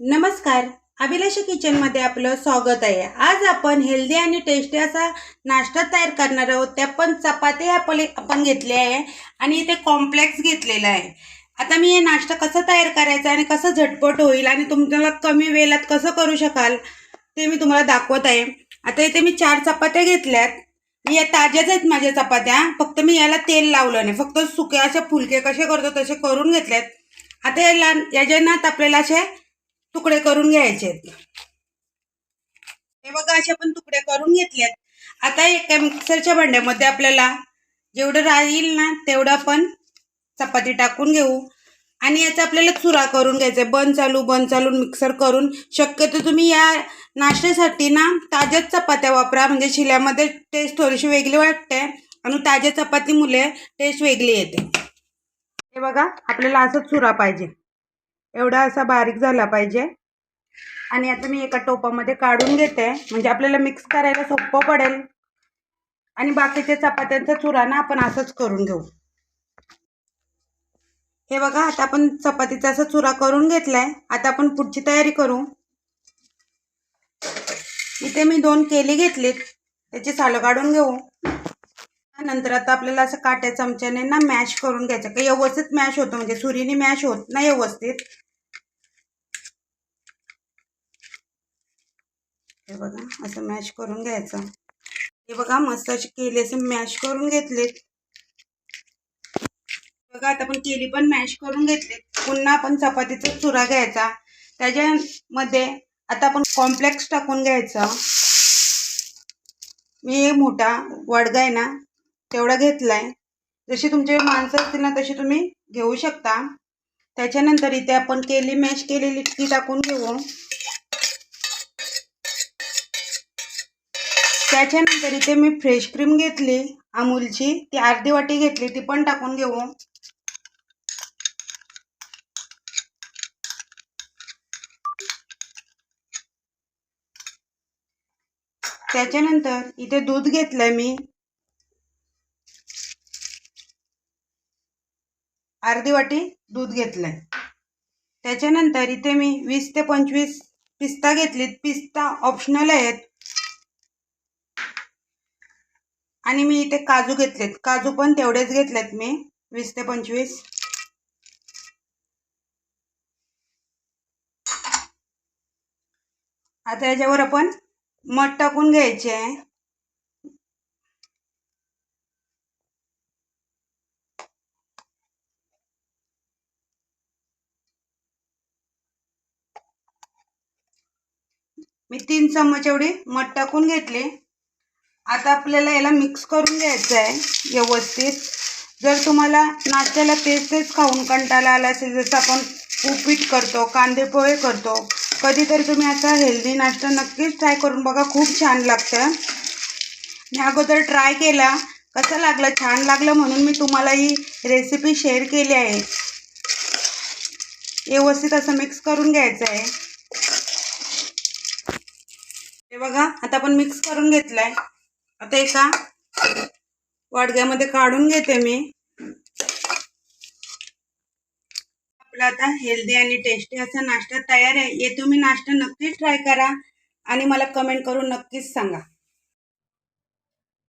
नमस्कार. अभिलाषा किचनमध्ये आपलं स्वागत आहे. आज आपण हेल्दी आणि टेस्टी असा नाश्ता तयार करणार आहोत. त्या पण चपाती आपले आपण घेतले आहे आणि इथे कॉम्प्लेक्स घेतलेला आहे. आता मी हे नाश्ता कसं तयार करायचा आणि कसं झटपट होईल आणि तुम्हाला कमी वेळात कसं करू शकाल ते मी तुम्हाला दाखवत आहे. आता इथे मी चार चपात्या घेतल्यात. या ताज्याच आहेत माझ्या चपात्या. फक्त मी याला तेल लावलं नाही. फक्त सुके असे फुलके कसे करतो तसे करून घेतल्यात. आता याला याच्यात आपल्याला असे तुकडे करून घ्यायचे. हे बघा असे आपण तुकडे करून घेतलेत. आता एका मिक्सरच्या भांड्यामध्ये आपल्याला जेवढं राहील ना तेवढं आपण चपाती टाकून घेऊ. आणि याचा आपल्याला चुरा करून घ्यायचा आहे. बंद चालू बंद चालू मिक्सर करून. शक्यतो तुम्ही या नाश्त्यासाठी ना ताज्याच चपात्या वापरा. म्हणजे शिल्यामध्ये टेस्ट थोडीशी वेगळी वाटते आणि ताज्या चपातीमुळे टेस्ट वेगळी येते. हे बघा आपल्याला असं चुरा पाहिजे. एवढा असा बारीक झाला पाहिजे. आणि आता मी एका टोपामध्ये काढून घेते. म्हणजे आपल्याला मिक्स करायला सोपं पडेल. आणि बाकीच्या चपात्यांचा चुरा ना आपण असंच करून घेऊ. हे बघा आता आपण चपातीचा असा चुरा करून घेतलाय. आता आपण पुढची तयारी करू. इथे मी दोन केली घेतलीत. त्याची सालं काढून घेऊ. नंतर आता आपल्याला असं काट्या चमच्याने ना मॅश करून घ्यायचं. काही व्यवस्थित मॅश होतं म्हणजे सुरीने मॅश होत नाही व्यवस्थित. हे बघा असं मॅश करून घ्यायचं. हे बघा मस्त अशी केले असे मॅश करून घेतलेत. बघा आता आपण केली पण मॅश करून घेतली पुन्हा आपण चपातीचा चुरा घ्यायचा. त्याच्यामध्ये आता आपण कॉम्प्लेक्स टाकून घ्यायचं. मी मोठा वडगा आहे ना तेवढा घेतलाय. जशी तुमचे माणसं असतील ना तशी तुम्ही घेऊ शकता. त्याच्यानंतर इथे आपण केली मॅश केलेली ती टाकून घेऊ. त्याच्यानंतर इथे मी फ्रेश क्रीम घेतली अमूलची. ती अर्धी वाटी घेतली ती पण टाकून घेऊ. त्याच्यानंतर इथे दूध घेतलंय मी. अर्धी वाटी दूध घेतलंय. त्याच्यानंतर इथे मी वीस ते पंचवीस पिस्ता घेतलीत. पिस्ता ऑप्शनल आहेत. आणि मी इथे काजू घेतलेत. काजू पण तेवढेच घेतलेत मी. वीस ते पंचवीस. आता याच्यावर आपण मध टाकून घ्यायचे आहे. मी तीन चम्मच एवढी मध टाकून घेतले. आता आपल्याला याला मिक्स करून घ्यायचं आहे व्यवस्थित. जर तुम्हाला नाश्त्याला तेच तेच खाऊन कंटाळा आला असेल जसं आपण उपीट करतो कांदे पोहे करतो कधीतरी तुम्ही असा हेल्दी नाश्ता नक्कीच ट्राय करून बघा खूप छान लागतं. मी अगोदर ट्राय केला कसं लागलं? छान लागलं म्हणून मी तुम्हाला ही रेसिपी शेअर केली आहे. व्यवस्थित असं मिक्स करून घ्यायचं आहे हे बघा आता आपण मिक्स करून घेतलाय. आता एका वाडग्यामध्ये काढून घेते मी. आपला आता हेल्दी आणि टेस्टी असा नाश्ता तयार आहे. हे तुम्ही नाश्ता नक्कीच ट्राय करा आणि मला कमेंट करून नक्कीच सांगा.